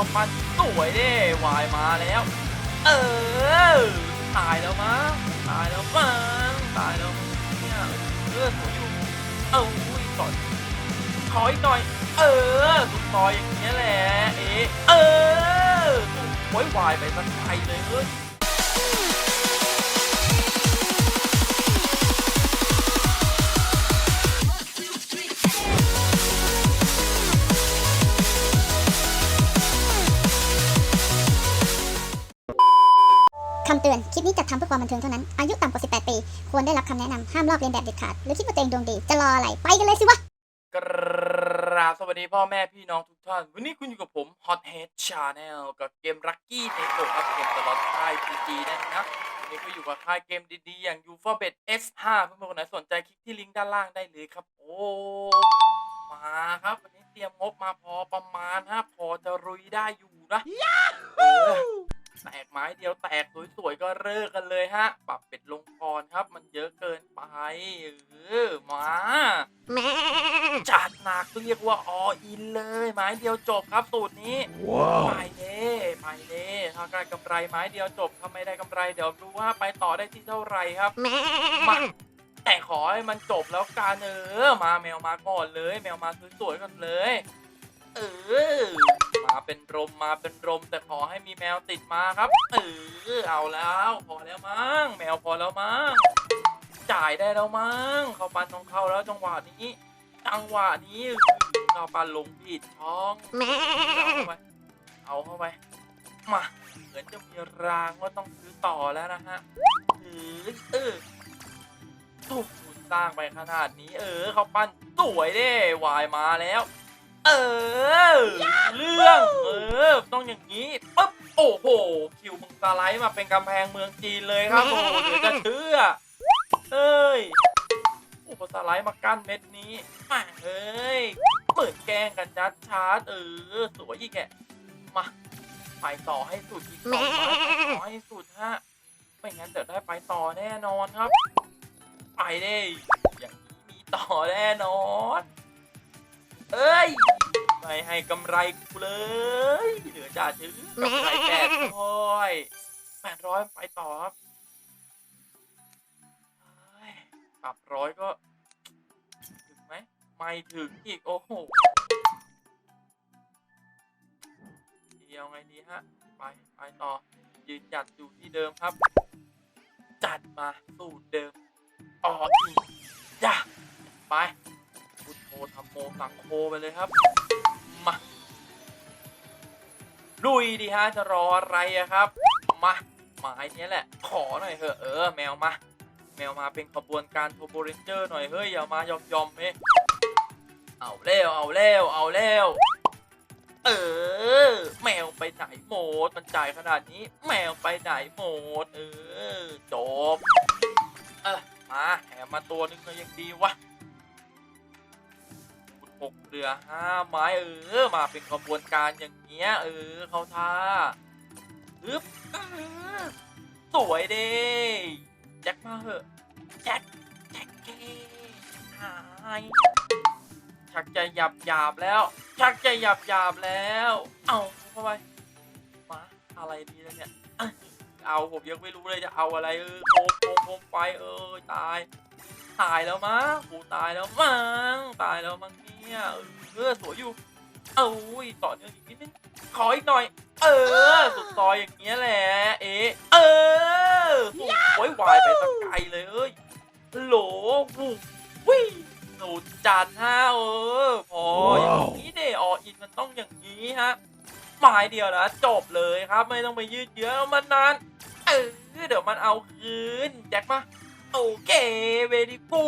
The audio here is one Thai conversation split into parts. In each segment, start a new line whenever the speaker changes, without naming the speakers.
เข้าปั้นสวยเด้วายมาแล้ว เออ ตายแล้วมั้งตายแล้วมั้งตายแล้วเนี่ยเออสวอยู่ เอ้าอุ้ยต่อยขออีกหน่อย เออตุกต่อยอย่างเงี้ยแหละ เอะเออโวยวายไปสักไกลเลยเฮ้ย
ลิปนี้จัดทำเพื่อความบันเทิงเท่านั้น อายุต่ำกว่า 18 ปี ควรได้รับคำแนะนำห้ามลอกเลียนแบบเด็ดขาด หรือคิดว่าตัวเองดวงดี จะรออะไร ไปกันเลยสิวะ
กราบสวัสดีพ่อแม่พี่น้องทุกท่าน วันนี้คุณอยู่กับผม Hothead Channel กับเกม Lucky t a k e ครับเกมตลอดค่าย PG นั่นนะวันนี้ก็อยู่กับค่ายเกมดีๆ อย่าง u f o b e t S5 เพื่อนๆคนไหนสนใจคลิกที่ลิงก์ด้านล่างได้เลยครับ โอ้มาครับ วันนี้เตรียมงบมาพอประมาณฮะพอจะรุยได้อยู่นะเออ แตกไม้เดียวแตกสวยๆก็เลิกกันเลยฮะ ปรับเป็ดลงก่อนครับ มันเยอะเกินไปเออมาจัดหนักเรียกว่าออินเลย ไม้เดียวจบครับสูตรนี้ไปเด้ไปเด้ถ้าได้กำไรไม้เดียวจบถ้าไม่ได้กำไรเดี๋ยวดูว่าไปต่อได้ที่เท่าไหร่ครับมาแต่ขอให้มันจบแล้วกันเออมาแมวมาก่อนเลย แมวมาสวยๆกันเลย เออ มาเป็นรมมาเป็นรมแต่ขอให้มีแมวติดมาครับเออเอาแล้ว พอแล้วมั้งแมวพอแล้วมั้งจ่ายได้แล้วมั้งเข้าปันของเขาแล้วจังหวะนี้จังหวะนี้เราปันลงผิดช่องเอาเข้าไปเอาเข้าไปมาเหมือนจะมีรางว่าต้องซื้อต่อแล้วนะฮะเออเออถูกคุณสร้างไปขนาดนี้ เออ เขาปั้นสวยเด้วายมาแล้ว เออ เรื่อง เออ ต้องอย่างนี้ปึ๊บโอ้โห คิวมึงสไลด์มาเป็นกำแพงเมืองจีนเลยครับ โอ้โหเดี๋ยวจะเชื่อเอ้ยโอ้โหสไลด์มากั้นเม็ดนี้แม่งเอ้ยเหมือนแกงกันจัดชาร์จเออ สวยอีกแกมาไปต่อให้สุดอีกสองไม้ไปต่อให้สุดฮะ ไม่งั้นเดี๋ยวได้ไปต่อแน่นอนครับ ไปเด้อย่างนี้มีต่อแน่นอน เอ้ย ไม่ให้กำไรกูเลย เหลือจ่าชื้อกำไรแปดร้อยแปดร้อยไปต่อครับปรับร้อยก็ ถึงไหม ไม่ถึงอีก โอ้โหเดียวไงดีฮะ ไป ไปต่อ ยืนหยัดอยู่ที่เดิมครับ จัดมาสูตรเดิมอ๋ออีกจ้ะไปพุทโธธรรมโมสังโฆไปเลยครับ มาลุยดีฮะจะรออะไรอะครับ มาหมายนี้แหละ ขอหน่อยเถอะเออ แมวมา แมวมาเป็นขบวนการโทโบเรนเจอร์หน่อยเฮ้ยอย่ามายอมยอมเฮ้เอาเร็วเอาเร็วเอาเร็วเออ แมวไปไหนหมดมันจ่ายขนาดนี้ แมวไปไหนหมดเออจบเออมาแถมมาตัวนึงก็ยังดีวะ หกเรือห้าไม้เออ มาเป็นขบวนการอย่างเงี้ย เออเขาท่าอึ๊บสวยเด้แจ็คมาเหอะแจ็คแจ็คเกหายชักจะหยับหยาบแล้ว ชักจะหยับหยาบแล้ว เอาเข้าไปมาอะไรดีแล้วเนี่ยเอาผมยังไม่รู้เลยจะเอาอะไรเออโคมโคมไฟเออตาย ตายแล้วมั้งกูตายแล้วมั้งตายแล้วมั้งเนี่ยเออเอสวยอยู่เอ้ยต่อเนื่องอีกนิดนึงขออีกหน่อย เออ สุดซอยอย่างเงี้ยแหละเอเออโอ้ยวายไปสักไกลเลยเอ้ยโหลวูวิหนูจัดฮะเออพออย่างนี้เดออินมันต้องอย่างนี้ฮะหมายเดียวนะจบเลยครับไม่ต้องไปยืดเยื้อมันนานเออเดี๋ยวมันเอาคืนแจ็คมา โอเคเวดีกู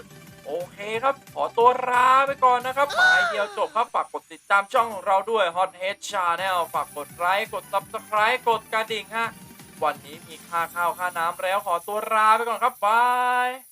ดโอเคครับ ขอตัวลาไปก่อนนะครับหมายเดียวจบครับ ฝากกดติดตามช่องของเราด้วย Hot Head Channel ฝากกดไลค์ กด Subscribe กดกระดิ่งฮะ วันนี้มีค่าข้าวค่าน้ำแล้วขอตัวลาไปก่อนครับบาย